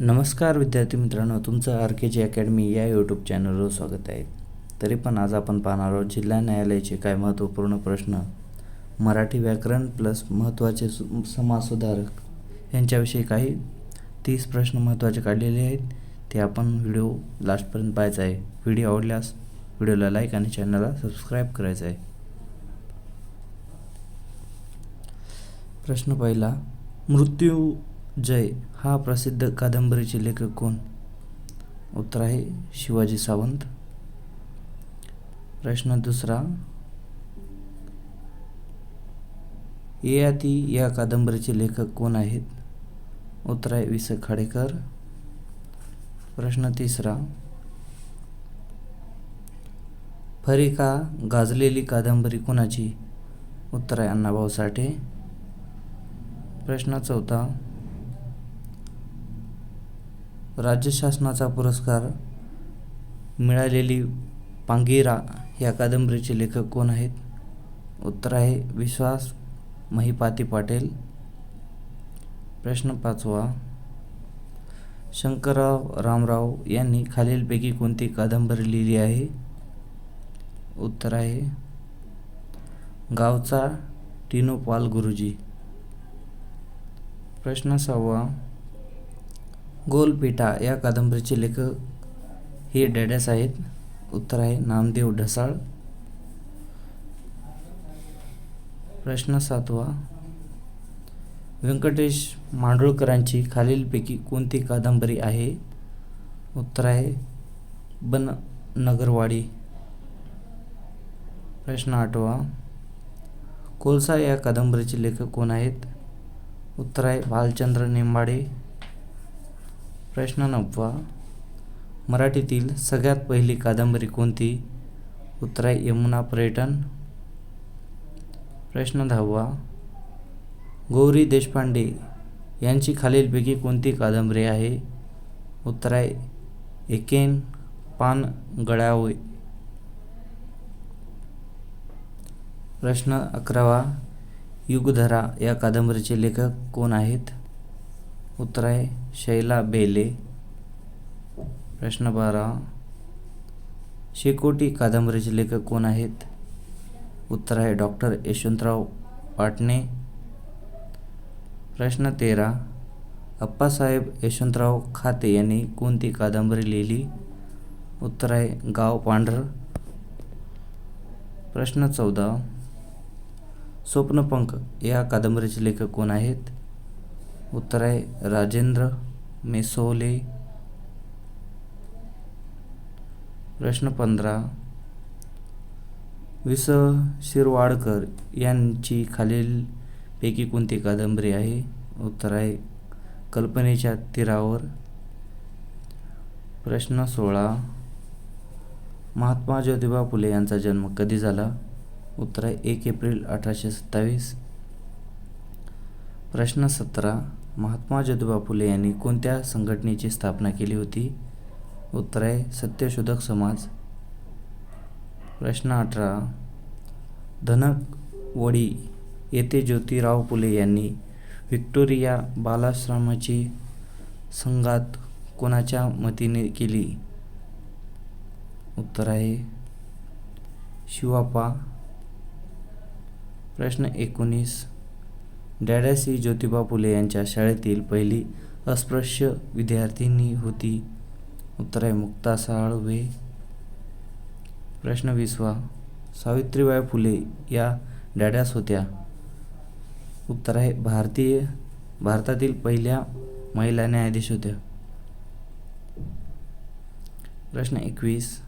नमस्कार विद्यार्थी मित्रांनो तुमचं आर के जी अकॅडमी या यूट्यूब चॅनलवर स्वागत आहे. तरी पण आज आपण पाहणार आहोत जिल्हा न्यायालयाचे काय महत्त्वपूर्ण प्रश्न. मराठी व्याकरण प्लस महत्त्वाचे सु समाजसुधारक यांच्याविषयी काही तीस प्रश्न महत्त्वाचे काढलेले आहेत. ते आपण व्हिडिओ लास्टपर्यंत पाहायचा आहे. व्हिडिओ आवडल्यास व्हिडिओला लाईक आणि चॅनलला सबस्क्राईब करायचं आहे. प्रश्न पहिला मृत्यू जय. हा प्रसिद्ध कादंबरीचे लेखक कोण? उत्तर आहे शिवाजी सावंत. प्रश्न दुसरा. ययाती या कादंबरीचे लेखक कोण आहेत? उत्तर आहे वि स खाडेकर. प्रश्न तिसरा. फरिका गाजलेली कादंबरी कोणाची? उत्तर आहे अण्णाभाऊ साठे. प्रश्न चौथा. राज्य शासनाचा पुरस्कार मिळालेली पांगिरा या कादंबरीचे लेखक कोण आहेत? उत्तर आहे विश्वास महिपाती पाटील. प्रश्न पाचवा. शंकरराव रामराव यांनी खालीलपैकी कोणती कादंबरी लिहिली आहे? उत्तर आहे गावचा टिनोपाल गुरुजी. प्रश्न सहावा. गोलपेटा या कादंबरीचे लेखक हे डॅडॅस आहेत. उत्तर आहे नामदेव ढसाळ. प्रश्न सातवा. व्यंकटेश मांडोळकरांची खालीलपैकी कोणती कादंबरी आहे? उत्तर आहे बन नगरवाडी. प्रश्न आठवा. कोलसा या कादंबरीचे लेखक कोण आहेत? उत्तर आहे भालचंद्र निंबाडे प्रश्न नववा. मराठीतील सगळ्यात पहिली कादंबरी कोणती? उत्तर आहे यमुना पर्यटन. प्रश्न दहावा. गौरी देशपांडे यांची खालीलपैकी कोणती कादंबरी आहे? उत्तर आहे एकेन पान गळावे प्रश्न अकरावा. युगधरा या कादंबरीचे लेखक कोण आहेत? उत्तर आहे शैला बेले प्रश्न बारा शेकोटी कादंबरीचे लेखक कोण आहेत? उत्तर आहे डॉक्टर यशवंतराव पाटणे. प्रश्न तेरा अप्पासाहेब यशवंतराव खाते यांनी कोणती कादंबरी लिहिली? उत्तर आहे गाव पांढर. प्रश्न चौदा स्वप्नपंख या कादंबरीचे लेखक कोण आहेत? उत्तर आहे राजेंद्र मेसोले. प्रश्न पंधरा. विस शिरवाडकर यांची खालीलपैकी कोणती कादंबरी आहे? उत्तर आहे कल्पनेच्या तीरावर. प्रश्न सोळा. महात्मा ज्योतिबा फुले यांचा जन्म कधी झाला? उत्तर आहे एक एप्रिल अठराशे सत्तावीस. प्रश्न सतरा. महात्मा ज्योतिबा फुले यांनी कोणत्या संघटनेची स्थापना केली होती? उत्तर आहे सत्यशोधक समाज. प्रश्न अठरा. धनकवडी येथे ज्योतिराव फुले यांनी व्हिक्टोरिया बालाश्रमाची संघात कोणाच्या मतीने केली? उत्तर आहे शिवापा प्रश्न एकोणीस. डॅडॅसी ज्योतिबा फुले यांच्या शाळेतील पहिली अस्पृश्य विद्यार्थिनी होती. उत्तर आहे मुक्ता साळवे प्रश्न विसवा. सावित्रीबाई फुले या डॅडॅस होत्या. उत्तर आहे भारतीय भारतातील पहिल्या महिला न्यायाधीश होत्या. प्रश्न एकवीस.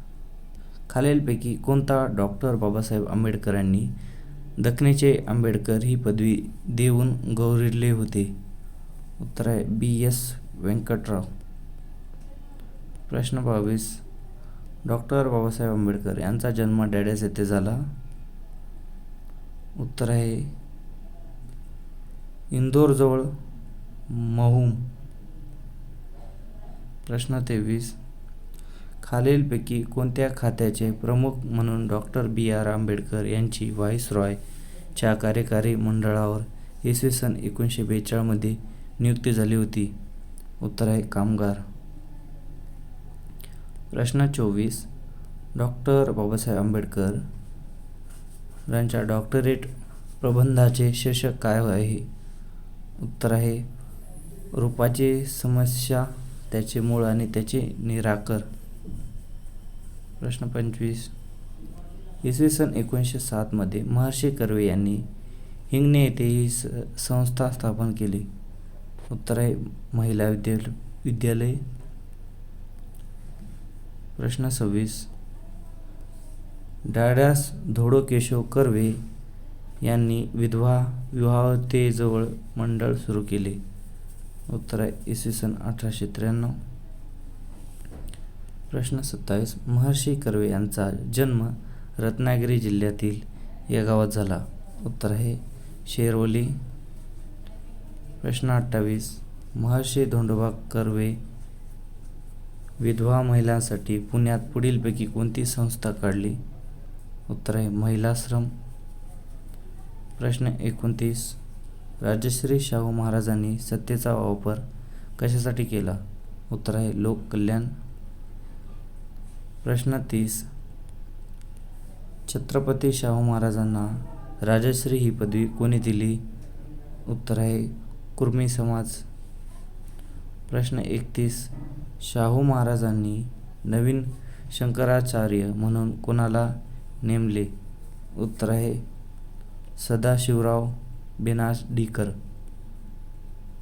खालीलपैकी कोणता डॉक्टर बाबासाहेब आंबेडकरांनी दखनेचे आंबेडकर ही पदवी देऊन गौरविले होते. उत्तर आहे बी. एस. व्यंकटराव. प्रश्न बावीस. डॉक्टर बाबासाहेब आंबेडकर यांचा जन्म डॅडॅस येथे झाला. उत्तर आहे इंदोरजवळ महूम. प्रश्न तेवीस. खालीलपैकी कोणत्या खात्याचे प्रमुख म्हणून डॉक्टर बी. आर. आंबेडकर यांची च्या कार्यकारी मंडळावर इसवी सन एकोणीसशे बेचाळमध्ये नियुक्ती झाली होती. उत्तर आहे कामगार. प्रश्न चोवीस. डॉक्टर बाबासाहेब आंबेडकर यांच्या डॉक्टरेट प्रबंधाचे शीर्षक काय आहे? उत्तर आहे रूपाची समस्या त्याचे मूळ आणि त्याचे निराकर. प्रश्न पंचवीस. इसवी सन एकोणीसशे सातमध्ये महर्षी कर्वे यांनी हिंगणे येथे ही स संस्था स्थापन केली. उत्तराय महिला विद्याल विद्यालय. प्रश्न सव्वीस. डाड्यास धोडो केशव कर्वे यांनी विधवा विवाहतेजवळ मंडळ सुरू केले. उत्तराय इसवी सन अठराशे त्र्याण्णव. प्रश्न सत्तावीस. महर्षी कर्वे यांचा जन्म रत्नागिरी जिल्ह्यातील या गावात झाला. उत्तर आहे शेरवली प्रश्न अठ्ठावीस महर्षी धोंडोबा कर्वे विधवा महिलांसाठी पुण्यात पुढीलपैकी कोणती संस्था काढली? उत्तर आहे महिलाश्रम प्रश्न एकोणतीस राजश्री शाहू महाराजांनी सत्तेचा वापर कशासाठी केला? उत्तर आहे लोककल्याण प्रश्न तीस छत्रपती शाहू महाराजांना राजश्री ही पदवी कोणी दिली? उत्तर आहे कुर्मी समाज. प्रश्न एकतीस. शाहू महाराजांनी नवीन शंकराचार्य म्हणून कोणाला नेमले? उत्तर आहे सदाशिवराव बेनासडीकर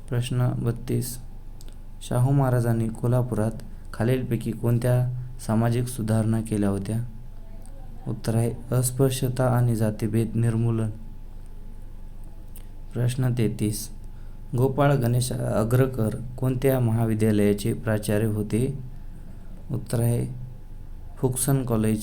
प्रश्न बत्तीस. शाहू महाराजांनी कोल्हापुरात खालीलपैकी कोणत्या सामाजिक सुधारणा केल्या होत्या? उत्तर आहे अस्पृश्यता आणि जातीभेद निर्मूलन. प्रश्न तेहतीस. गोपाळ गणेश अग्रकर कोणत्या महाविद्यालयाचे प्राचार्य होते? उत्तर आहे फुक्सन कॉलेज.